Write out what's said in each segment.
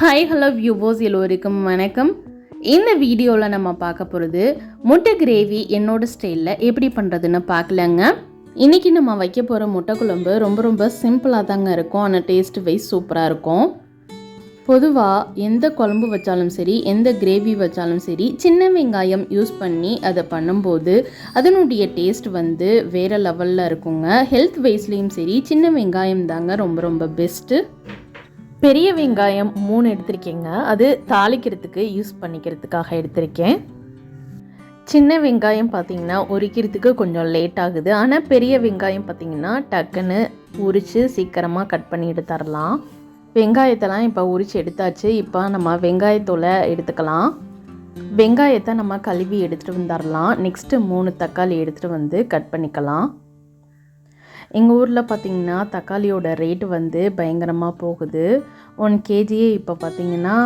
Hi hello வியூவோஸ் எல்லோருக்கும் வணக்கம். இந்த வீடியோவில் நம்ம பார்க்க போகிறது முட்டை கிரேவி என்னோட ஸ்டைலில் எப்படி பண்ணுறதுன்னு பார்க்கலங்க. இன்றைக்கி நம்ம வைக்க போகிற முட்டை குழம்பு ரொம்ப ரொம்ப சிம்பிளாக தாங்க இருக்கும். ஆனால் டேஸ்ட் வைஸ் சூப்பராக இருக்கும். பொதுவாக எந்த குழம்பு வச்சாலும் சரி எந்த கிரேவி வச்சாலும் சரி சின்ன வெங்காயம் யூஸ் பண்ணி அதை பண்ணும்போது அதனுடைய டேஸ்ட் வந்து வேறு லெவலில் இருக்குங்க. ஹெல்த் வைஸ்லேயும் சரி சின்ன வெங்காயம் தாங்க ரொம்ப ரொம்ப பெஸ்ட்டு பெரிய வெங்காயம் மூணு எடுத்திருக்கேங்க. அது தாளிக்கிறதுக்கு யூஸ் பண்ணிக்கிறதுக்காக எடுத்திருக்கேன். சின்ன வெங்காயம் பார்த்திங்கன்னா உரிக்கிறதுக்கு கொஞ்சம் லேட் ஆகுது. ஆனால் பெரிய வெங்காயம் பார்த்திங்கன்னா டக்குன்னு உரித்து சீக்கிரமாக கட் பண்ணிட்டு தரலாம் வெங்காயத்தெல்லாம் இப்போ உரித்து எடுத்தாச்சு. இப்போ நம்ம வெங்காயத்தோலை எடுத்துக்கலாம். வெங்காயத்தை நம்ம கழுவி எடுத்துகிட்டு வந்துடலாம் நெக்ஸ்ட்டு மூணு தக்காளி எடுத்துகிட்டு வந்து கட் பண்ணிக்கலாம். எங்கள் ஊரில் பார்த்திங்கன்னா தக்காளியோட ரேட் வந்து பயங்கரமாக போகுது. ஒன் கேஜியே இப்போ பார்த்திங்கன்னா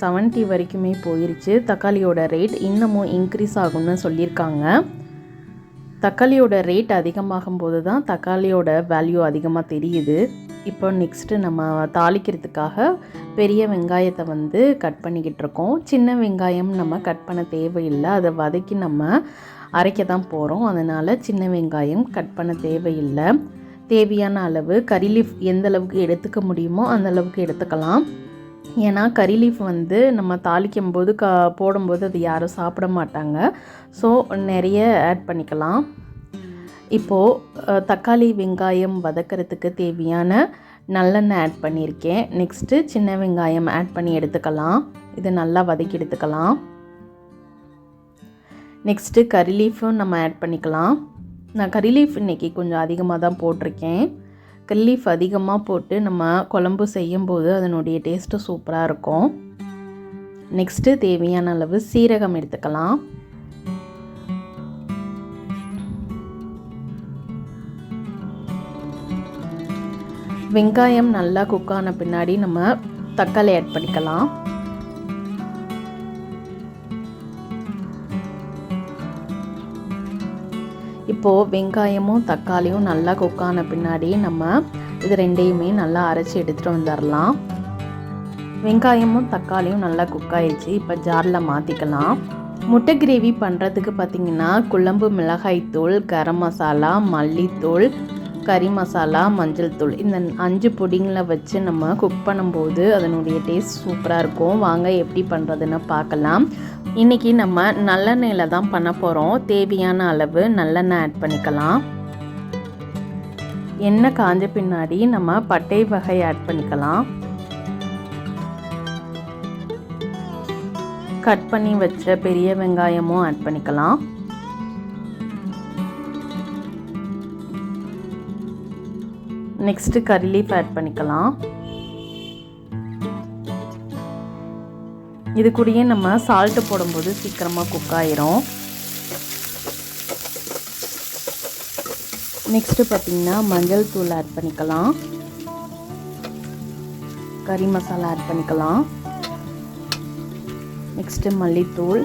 செவன்ட்டி வரைக்குமே போயிருச்சு. தக்காளியோட ரேட் இன்னமும் இன்க்ரீஸ் ஆகும்னு சொல்லியிருக்காங்க. தக்காளியோட ரேட் அதிகமாகும் போது தான் தக்காளியோட வேல்யூ அதிகமாக தெரியுது. இப்போ நெக்ஸ்ட்டு நம்ம தாளிக்கிறதுக்காக பெரிய வெங்காயத்தை வந்து கட் பண்ணிக்கிட்டு இருக்கோம். சின்ன வெங்காயம் நம்ம கட் பண்ண தேவையில்லை. அதை வதக்கி நம்ம அரைக்க தான் போகிறோம் அதனால் சின்ன வெங்காயம் கட் பண்ண தேவையில்லை. தேவையான அளவு கறி லீஃப் எந்த அளவுக்கு எடுத்துக்க முடியுமோ அந்த அளவுக்கு எடுத்துக்கலாம். ஏன்னா கறி லீஃப் வந்து நம்ம தாளிக்கும் போது க போடும்போது அது யாரும் சாப்பிட மாட்டாங்க. ஸோ நிறைய ஆட் பண்ணிக்கலாம். இப்போது தக்காளி வெங்காயம் வதக்கிறதுக்கு தேவையான நல்லெண்ணெய் ஆட் பண்ணியிருக்கேன். நெக்ஸ்ட்டு சின்ன வெங்காயம் ஆட் பண்ணி எடுத்துக்கலாம். இது நல்லா வதக்கி எடுத்துக்கலாம். நெக்ஸ்ட்டு கறி லீஃபும் நம்ம ஆட் பண்ணிக்கலாம். நான் கறி லீஃப் இன்றைக்கி கொஞ்சம் அதிகமாக தான் போட்டிருக்கேன். கறி லீஃப் அதிகமாக போட்டு நம்ம குழம்பு செய்யும்போது அதனுடைய டேஸ்ட்டு சூப்பராக இருக்கும். நெக்ஸ்ட்டு தேவையான அளவு சீரகம் எடுத்துக்கலாம். வெங்காயம் நல்லா குக் ஆன பின்னாடி நம்ம தக்காளி ஆட் பண்ணிக்கலாம். இப்போது வெங்காயமும் தக்காளியும் நல்லா குக்கான பின்னாடி நம்ம இது ரெண்டையுமே நல்லா அரைச்சி எடுத்துகிட்டு வந்துடலாம் வெங்காயமும் தக்காளியும் நல்லா குக் ஆயிடுச்சு. இப்போ ஜாரில் மாற்றிக்கலாம் முட்டை கிரேவி பண்ணுறதுக்கு பார்த்திங்கன்னா குழம்பு மிளகாய்த்தூள் கரம் மசாலா மல்லித்தூள் கறி மசாலா மஞ்சள் தூள் இந்த அஞ்சு பொடிங்களை வச்சு நம்ம குக் பண்ணும்போது அதனுடைய டேஸ்ட் சூப்பராக இருக்கும். வாங்க எப்படி பண்ணுறதுன்னு பார்க்கலாம். இன்றைக்கி நம்ம நல்லெண்ணெயில் தான் பண்ண போகிறோம் தேவையான அளவு நல்லெண்ணெய் ஆட் பண்ணிக்கலாம். எண்ணெய் காஞ்ச பின்னாடி நம்ம பட்டை வகை ஆட் பண்ணிக்கலாம். கட் பண்ணி வச்ச பெரிய வெங்காயமும் ஆட் பண்ணிக்கலாம். நெக்ஸ்ட்டு கறி லீஃப் ஆட் பண்ணிக்கலாம். இது கூடயே நம்ம சால்ட்டு போடும்போது சீக்கிரமாக குக் ஆயிரும். நெக்ஸ்ட்டு பார்த்திங்கன்னா மஞ்சள் தூள் ஆட் பண்ணிக்கலாம். கறி மசாலா ஆட் பண்ணிக்கலாம். நெக்ஸ்ட்டு மல்லித்தூள்.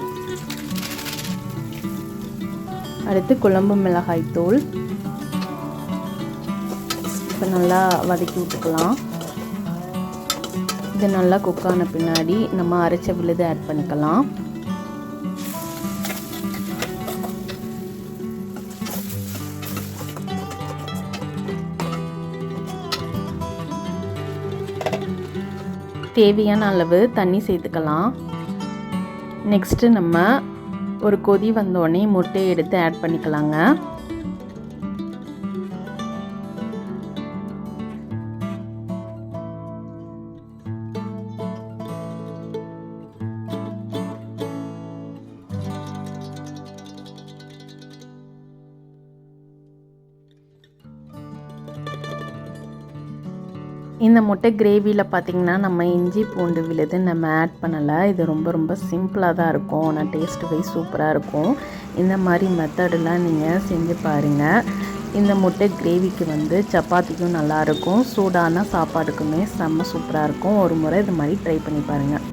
அடுத்து குழம்பு மிளகாய் தூள் இப்போ நல்லா வதக்கி விட்டுக்கலாம். இது நல்லா குக் ஆன பின்னாடி நம்ம அரைச்ச விழுது ஆட் பண்ணிக்கலாம். தேவையான அளவு தண்ணி சேர்த்துக்கலாம். நெக்ஸ்ட்டு நம்ம ஒரு கொதி வந்தோடனே முட்டையை எடுத்து ஆட் பண்ணிக்கலாங்க. இந்த முட்டை கிரேவியில் பார்த்திங்கன்னா நம்ம இஞ்சி பூண்டு விழுது நம்ம ஆட் பண்ணலை. இது ரொம்ப ரொம்ப சிம்பிளாக தான் இருக்கும். ஆனால் டேஸ்ட் வைஸ் சூப்பராக இருக்கும். இந்த மாதிரி மெத்தடெலாம் நீங்கள் செஞ்சு பாருங்கள் இந்த முட்டை கிரேவிக்கு வந்து சப்பாத்திக்கும் நல்லாயிருக்கும் சூடான சாப்பாடுக்குமே செம்ம சூப்பராக இருக்கும். ஒரு முறை இது மாதிரி ட்ரை பண்ணி பாருங்கள்